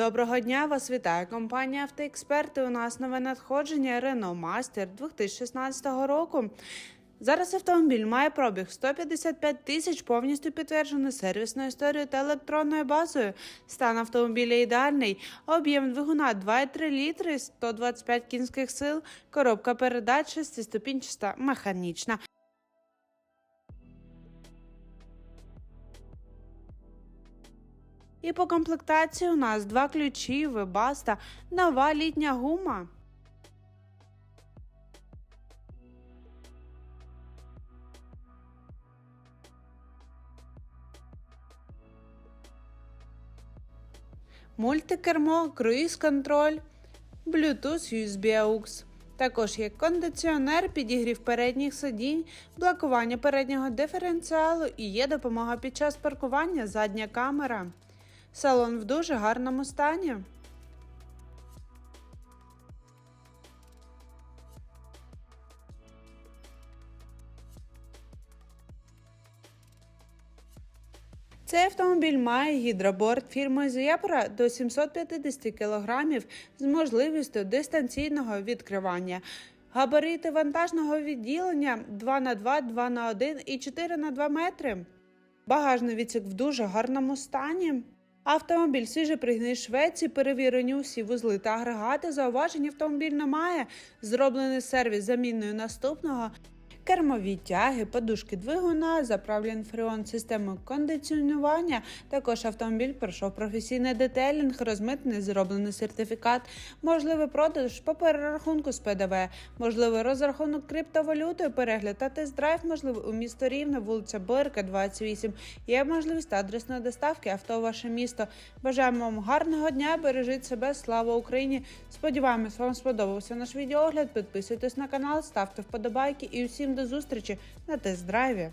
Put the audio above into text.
Доброго дня, вас вітає компанія Автоексперти. У нас нове надходження Renault Master 2016 року. Зараз автомобіль має пробіг 155 тисяч, повністю підтверджений сервісною історією та електронною базою. Стан автомобіля ідеальний. Об'єм двигуна 2,3 літри, 125 кінських сил, коробка передач, шестиступінчаста, механічна. І по комплектації у нас два ключі, вебаста, нова літня гума. Мультикермо, круїз-контроль, Bluetooth, USB AUX. Також є кондиціонер, підігрів передніх сидінь, блокування переднього диференціалу і є допомога під час паркування задня камера. Салон в дуже гарному стані. Цей автомобіль має гідроборд фірми Zebra до 750 кг з можливістю дистанційного відкривання. Габарити вантажного відділення 2х2, 2х1 і 4х2 метри. Багажний відсік в дуже гарному стані. Автомобіль свіже пригни Швеції, перевірені усі вузли та агрегати. Зауважень автомобіль немає. Зроблений сервіс заміною наступного. Кермові тяги, подушки двигуна, заправлений фреон системою кондиціонування. Також автомобіль пройшов професійний детелінг, розмитний, зроблений сертифікат, можливий продаж по перерахунку з ПДВ, можливий розрахунок криптовалютою, перегляд та тест-драйв, можливий у місто Рівне, вулиця Борка, 28. Є можливість адресної доставки авто в ваше місто. Бажаємо вам гарного дня, бережіть себе, слава Україні! Сподіваємось, вам сподобався наш відеогляд. Підписуйтесь на канал, ставте вподобайки і усім до зустрічі на тест-драйві.